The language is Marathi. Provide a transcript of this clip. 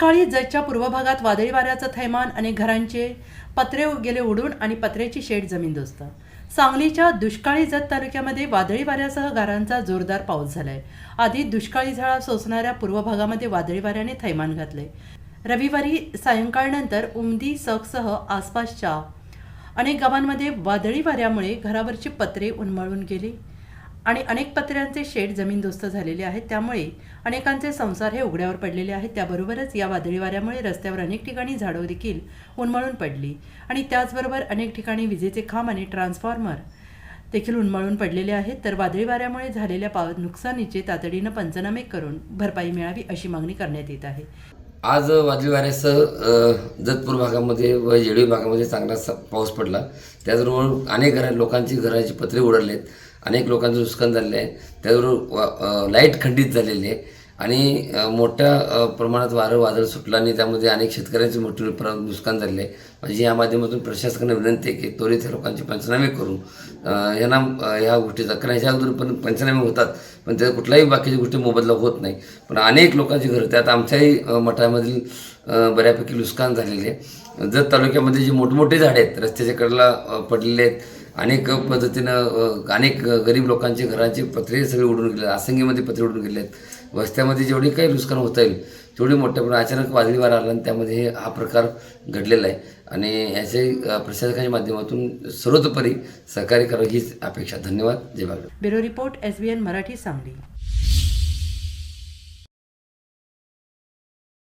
दुष्काळी जतच्या पूर्व भागात वादळी वाऱ्याचं थैमान आणि घरांचे पत्रे गेले उडून आणि पत्र्याची शेड जमीन दोस्त. सांगलीच्या दुष्काळी जत तालुक्यामध्ये वादळी वाऱ्यासह गारांचा जोरदार पाऊस झालाय. आधी दुष्काळी झळा सोसणाऱ्या पूर्व भागामध्ये वादळी वाऱ्याने थैमान घातले रविवारी सायंकाळनंतर उमदी सकसह आसपासच्या अनेक गावांमध्ये वादळी वाऱ्यामुळे घरावरची पत्रे उन्मळून गेली. आणि अनेक पत्र्यांचे शेड जमीनदोस्त झालेले आहेत. त्यामुळे अनेकांचे संसार हे उघड्यावर पडलेले आहेत. त्याबरोबरच या वादळी वाऱ्यामुळे रस्त्यावर अनेक ठिकाणी झाडं देखील उन्मळून पडली. आणि त्याचबरोबर अनेक ठिकाणी विजेचे खांब आणि ट्रान्सफॉर्मर देखील उन्मळून पडलेले आहेत. तर वादळी वाऱ्यामुळे झालेल्या पाव नुकसानीचे तातडीनं पंचनामे करून भरपाई मिळावी अशी मागणी करण्यात येत आहे. आज वादळी वाऱ्यासह जतपूर भागामध्ये व येळी भागामध्ये चांगला पाऊस पडला. त्याचबरोबर अनेक घरा लोकांची घराची पत्रे उडरले आहेत अनेक लोकांचं नुकसान झालेलं आहे. त्याचबरोबर वा- लाइट खंडित झालेली आहे. आणि मोठ्या प्रमाणात वारं वादळ सुटलं आणि त्यामध्ये अनेक शेतकऱ्यांचे मोठे नुकसान झालेले आहे. म्हणजे या माध्यमातून प्रशासकांना विनंती आहे की त्वरित या लोकांचे पंचनामे करून यांना ह्या गोष्टीचा कारण ह्याच्या अगोदर पण पंचनामे होतात पण त्या कुठल्याही बाकीच्या गोष्टी मोबदला होत नाही. पण अनेक लोकांची घरं त्यात आमच्याही मठामधील बऱ्यापैकी नुकसान झालेले आहे. जत तालुक्यामध्ये जी मोठमोठे झाडे आहेत रस्त्याच्या कडेला पडलेले आहेत अनेक पद्धतीनं अनेक गरीब लोकांचे घरांचे पत्रे सगळे उडून गेले आसंगीमध्ये पत्रे उडून गेले आहेत वस्त्यामध्ये जेवढी काही नुकसान होता येईल तेवढी मोठ्या प्रमाणात अचानक वादळी वारा आला आणि त्यामध्ये हे हा प्रकार घडलेला आहे. आणि याचे प्रशासकांच्या प्रशासकाच्या माध्यमातून सर्वतोपरी सहकार्य करावं हीच अपेक्षा. धन्यवाद. जय बाबा bureau report S B N Marathi Sangli.